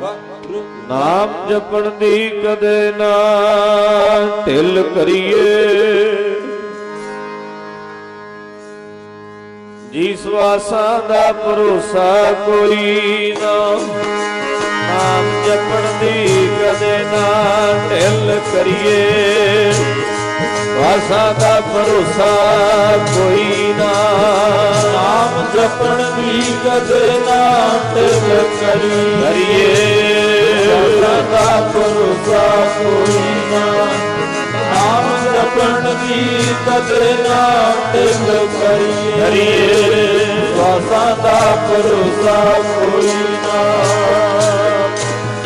ਨਾਮ ਜਪਣ ਦੀ ਕਦੇ ਨਾ ਢਿੱਲ ਕਰੀਏ। ਜਿਸ ਸਵਾਸਾਂ ਦਾ ਭਰੋਸਾ ਕੋਈ ਨਾ, ਨਾਮ ਜਪਣ ਦੀ ਕਦੇ ਨਾ ਢਿੱਲ ਕਰੀਏ। ਵਾਸਾਂ ਦਾ ਭਰੋਸਾ ਕੋਈ ਨਾ, ਨਾਮ ਜਪਣ ਦੀ ਕਦੇ ਨਾ ਟਿਕ ਕਰੀ ਕਰੀਏ। ਸਦਾ ਭਰੋਸਾ ਕੋਈ ਨਾ ਨਾਮ ਜਪਣ ਦੀ ਕਦੇ ਨਾ ਟਿਕ ਕਰੀ ਕਰੀਏ ਵਾਸਾਂ ਦਾ ਭਰੋਸਾ ਕੋਈ ਨਾ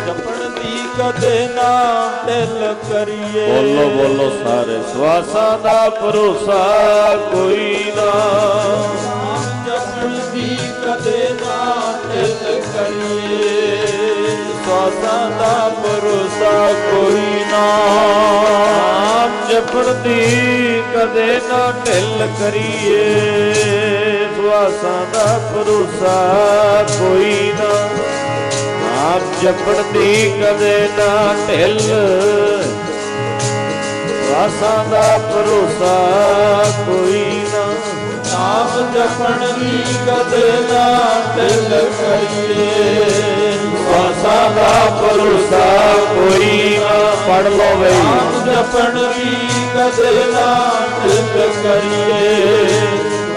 ਜਪਣ ਦੀ ਕਦੇ ਨਾ ਤਿਲ ਕਰੀਏ ਬੋਲੋ ਬੋਲੋ ਸਾਰੇ। ਸਵਾਸਾਂ ਦਾ ਭਰੋਸਾ ਕੋਈ ਨਾ। ਨਾਮ ਜਪਣ ਦੀ ਕਦੇ ਨਾ ਟਿਲ ਕਰੀਏ। ਸਵਾਸਾਂ ਦਾ ਭਰੋਸਾ ਕੋਈ ਨਾ। ਨਾਮ ਜਪਣ ਦੀ ਕਦੇ ਨਾ ਢਿੱਲ ਕਰੀਏ। ਸਵਾਸਾਂ ਦਾ ਭਰੋਸਾ ਕੋਈ ਨਾ। ਨਾਮ ਜਪਣ ਦੀ ਕਦੇ ਨਾ ਢਿੱਲ। ਸਵਾਸਾਂ ਦਾ ਭਰੋਸਾ ਕੋਈ ਨਾਮ ਜਪਣ ਦੀ ਕਦੇ ਨਾ ਟਿਲ ਕਰੀਏ। ਸਵਾਸਾਂ ਦਾ ਭਰੋਸਾ ਕੋਈ ਨਾ ਪੜ ਲਓ ਬਈ। ਨਾਮ ਜਪਣ ਦੀ ਕਦੇ ਨਾ ਟਿਲ ਕਰੀਏ।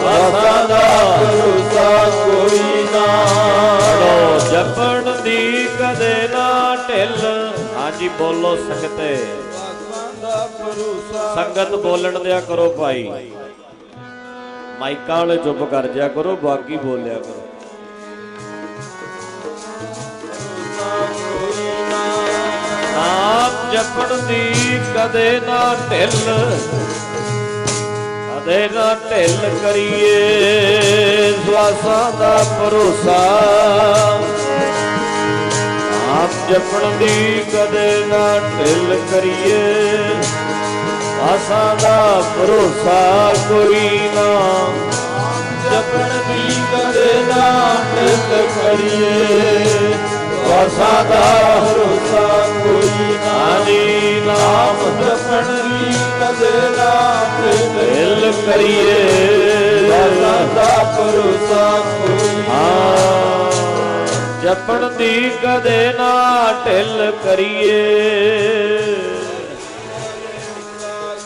ਵਾਸਾਂ ਦਾ ਭਰੋਸਾ ਕੋਈ ਨਾ। ਲੋ ਜਪਣ ਦੀ ਕਦੇ ਨਾ ਢਿੱਲ। ਹਾਂਜੀ ਬੋਲੋ ਸੰਗਤੇ। ਸੰਗਤ ਬੋਲਣ ਦਿਆ ਕਰੋ ਭਾਈ। ਮਾਈਕਾਂ ਵਾਲੇ ਚੁੱਪ ਕਰ ਜਿਆ ਕਰੋ ਬਾਕੀ ਬੋਲਿਆ ਕਰੋ। ਕੋਈ ਨਾਮ ਜਪਣ ਦੀ ਕਦੇ ਨਾ ਢਿੱਲ, ਕਦੇ ਨਾ ਢਿੱਲ ਕਰੀਏ ਸਵਾਸਾਂ ਦਾ ਭਰੋਸਾ। ਆਪ ਜਪਣ ਦੀ ਕਦੇ ਨਾ ਢਿੱਲ ਕਰੀਏ ਆਸਾਂ ਦਾ ਭਰੋਸਾ ਕੋਈ ਨਾ। ਜਪਣ ਦੀ ਕਦੇ ਨਾ ਟਿਕ ਕਰੀਏ ਵਾਸਾ ਦਾ ਭਰੋਸਾ ਕੋਈ ਨਾ। ਆਨੀ ਨਾਮ ਜਪਣ ਦੀ ਕਦੇ ਨਾ ਟਿਕ ਢਿੱਲ ਕਰੀਏ ਵਾਸਾ ਦਾ ਭਰੋਸਾ ਕੋਈ ਨਾ। ਜਪਣ ਦੀ ਕਦੇ ਨਾ ਢਿੱਲ ਕਰੀਏ।